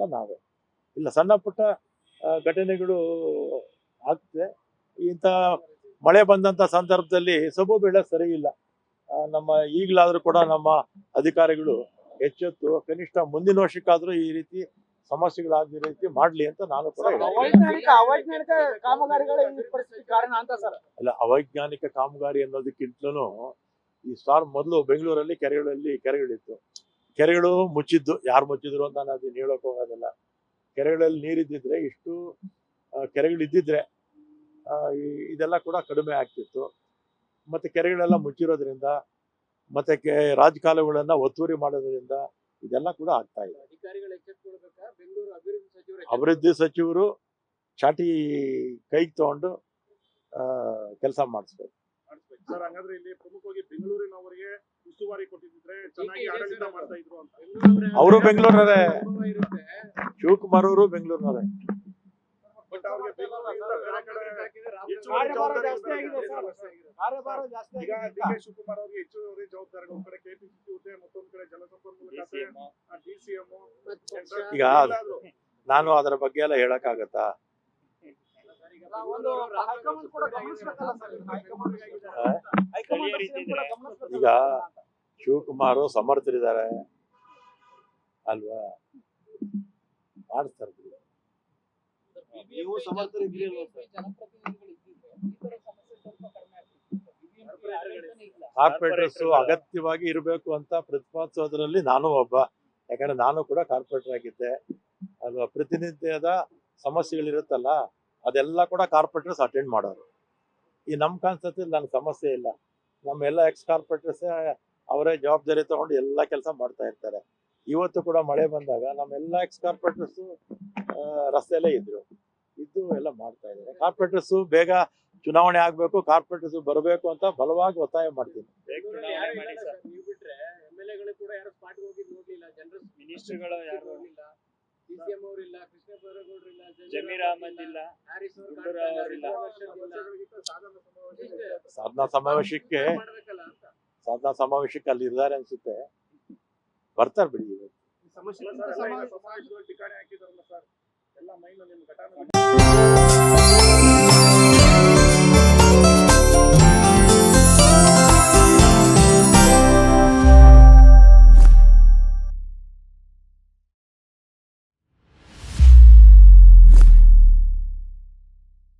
ಎಲ್ಲ ನಾವೇ. ಇಲ್ಲ ಸಣ್ಣ ಪುಟ್ಟ ಘಟನೆಗಳು ಆಗ್ತದೆ. ಇಂಥ ಮಳೆ ಬಂದಂತ ಸಂದರ್ಭದಲ್ಲಿ ಸೊಬು ಬೆಳೆ ಸರಿ ಇಲ್ಲ. ನಮ್ಮ ಈಗಲಾದ್ರೂ ಕೂಡ ನಮ್ಮ ಅಧಿಕಾರಿಗಳು ಎಚ್ಚೆತ್ತು ಕನಿಷ್ಠ ಮುಂದಿನ ವರ್ಷಕ್ಕಾದ್ರೂ ಈ ರೀತಿ ಸಮಸ್ಯೆಗಳಾಗದ ರೀತಿ ಮಾಡ್ಲಿ ಅಂತ ನಾನು ಕೂಡ ಇಲ್ಲ ಅವೈಜ್ಞಾನಿಕ ಕಾಮಗಾರಿ ಅನ್ನೋದಕ್ಕಿಂತಲೂ ಈ ಸ್ಟಾರ್ ಮೊದಲು ಬೆಂಗಳೂರಲ್ಲಿ ಕೆರೆಗಳಲ್ಲಿ ಕೆರೆಗಳಿತ್ತು. ಕೆರೆಗಳು ಮುಚ್ಚಿದ್ದು ಯಾರು ಮುಚ್ಚಿದ್ರು ಅಂತ ನಾನು ಅದನ್ನ ಹೇಳೋಕೆ ಹೋಗೋದಿಲ್ಲ. ಕೆರೆಗಳಲ್ಲಿ ನೀರಿದ್ದಿದ್ರೆ ಇಷ್ಟು ಕೆರೆಗಳಿದ್ದಿದ್ರೆ ಇದೆಲ್ಲ ಕೂಡ ಕಡಿಮೆ ಆಗ್ತಿತ್ತು. ಮತ್ತೆ ಕೆರೆಗಳೆಲ್ಲ ಮುಚ್ಚಿರೋದ್ರಿಂದ ಮತ್ತೆ ಕೆ ರಾಜಕಾಲುಗಳನ್ನು ಒತ್ತುವರಿ ಮಾಡೋದ್ರಿಂದ ಇದೆಲ್ಲ ಕೂಡ ಆಗ್ತಾ ಇದೆ. ಅಭಿವೃದ್ಧಿ ಸಚಿವರು ಚಾಟಿ ಕೈಗೆ ತಗೊಂಡು ಕೆಲಸ ಮಾಡಿಸ್ಬೇಕು. ಸರ್ ಹಂಗಾದ್ರೆ ಇಲ್ಲಿ ಪ್ರಮುಖವಾಗಿ ಬೆಂಗಳೂರಿನವರಿಗೆ ಉಸ್ತುವಾರಿ ಕೊಟ್ಟಿದ್ರೆ ಚೆನ್ನಾಗಿ ಆಡಳಿತ ಮಾಡ್ತಾ ಇದ್ರು ಅಂತ. ಅವರು ಬೆಂಗಳೂರವರೇ. ಶಿವಕುಮಾರ್ ಅವರು ಬೆಂಗಳೂರಿನವರೇ. ಬಟ್ ಅವ್ರಿಗೆ ಬೆಂಗಳೂರಿನಿಂದ ಬೇರೆ ಕಡೆ ಜವಾಬ್ದಾರಿ ಜಾಸ್ತಿ ಜಾಸ್ತಿ ಈಗ ಆಗಿದೆ. ಡಿ ಕೆ ಶಿವಕುಮಾರ್ ಅವರಿಗೆ ಹೆಚ್ಚುವರಿ ಜವಾಬ್ದಾರಿಗಳು ಒಂದ್ ಕಡೆ ಕೆಪಿಸಿಸಿ ಹುದ್ದೆ ಮತ್ತೊಂದ್ ಕಡೆ ಜಲಸಂಪನ್ಮೂಲ ಖಾತೆ ಡಿ ಸಿ ಎಂ ಈಗ ನಾನು ಅದರ ಬಗ್ಗೆ ಎಲ್ಲ ಹೇಳಕ್ಕಾಗತ್ತಾ? ಈಗ ಶಿವಕುಮಾರ್ ಸಮರ್ಥರಿದ್ದಾರೆ. ಅಲ್ವಾ? ಮಾಡಿಸ್ತಾರೆ. ನೀವು ಸಮರ್ಥರಿದ್ದೀರಿ? ಕಾರ್ಪೊರೇಟರ್ಸ್ ಅಗತ್ಯವಾಗಿ ಇರಬೇಕು ಅಂತ ಪ್ರತಿಪಾದಿಸೋದ್ರಲ್ಲಿ ನಾನು ಒಬ್ಬ. ಯಾಕಂದ್ರೆ ನಾನು ಕೂಡ ಕಾರ್ಪೊರೇಟರ್ ಆಗಿದ್ದೆ. ಅಲ್ವಾ? ಪ್ರತಿನಿತ್ಯದ ಸಮಸ್ಯೆಗಳಿರುತ್ತಲ್ಲ. ಅದೆಲ್ಲ ಕೂಡ ಕಾರ್ಪೊರೇಟರ್ಸ್ ಅಟೆಂಡ್ ಮಾಡೋರು. ಈ ನಮ್ಮ ಕಾನ್ಸೆಪ್ಟಲ್ಲಿ ನನಗೆ ಸಮಸ್ಯೆ ಇಲ್ಲ. ನಮ್ಮ ಎಲ್ಲ ಎಕ್ಸ್ ಕಾರ್ಪೊರೇಟರ್ಸ್ ಅವರೇ ಜವಾಬ್ದಾರಿ ತಗೊಂಡು ಎಲ್ಲ ಕೆಲಸ ಮಾಡ್ತಾ ಇರ್ತಾರೆ. ಇವತ್ತು ಕೂಡ ಮಳೆ ಬಂದಾಗ ನಮ್ಮ ಎಲ್ಲ ಎಕ್ಸ್ ಕಾರ್ಪೊರೇಟರ್ಸು ರಸ್ತೆಯಲ್ಲೇ ಇದ್ರು. ಇದ್ದು ಎಲ್ಲ ಮಾಡ್ತಾ ಇದ್ದಾರೆ. ಕಾರ್ಪೊರೇಟರ್ಸು ಬೇಗ ಚುನಾವಣೆ ಆಗ್ಬೇಕು ಕಾರ್ಪೊರೇಟರ್ಸ್ ಬರಬೇಕು ಅಂತ ಬಲವಾಗಿ ಒತ್ತಾಯ ಮಾಡ್ತೀನಿ. ಸಿಎಂ ಅವರಿಲ್ಲ ಕೃಷ್ಣ ಬೈರೇಗೌಡರು ಇಲ್ಲ ಜಮೀರ್ ಅಹಮದ್ ಇಲ್ಲ ಹ್ಯಾರಿಸ್ ಅವರು ಇಲ್ಲ, ಅವರಿಲ್ಲ. ಇಲ್ಲ. ಸಾಧನ ಸಮಾವೇಶ ಇಷ್ಟೇ. ಸಾಧನಾ ಸಮಾವೇಶಕ್ಕೆ ಸಾಧನಾ ಸಮಾವೇಶಕ್ಕೆ ಅಲ್ಲಿ ಇರ್ತಾರೆ ಅನ್ಸುತ್ತೆ ಬರ್ತಾರೆ ಬಿಡಿ ಸಮಾವೇಶದಲ್ಲಿ ಠಿಕಾಣಿ ಹಾಕಿದಾರಲ್ಲ ಸರ್ ಎಲ್ಲ ಮೈನು ನಿಮ್ ಘಟನೆ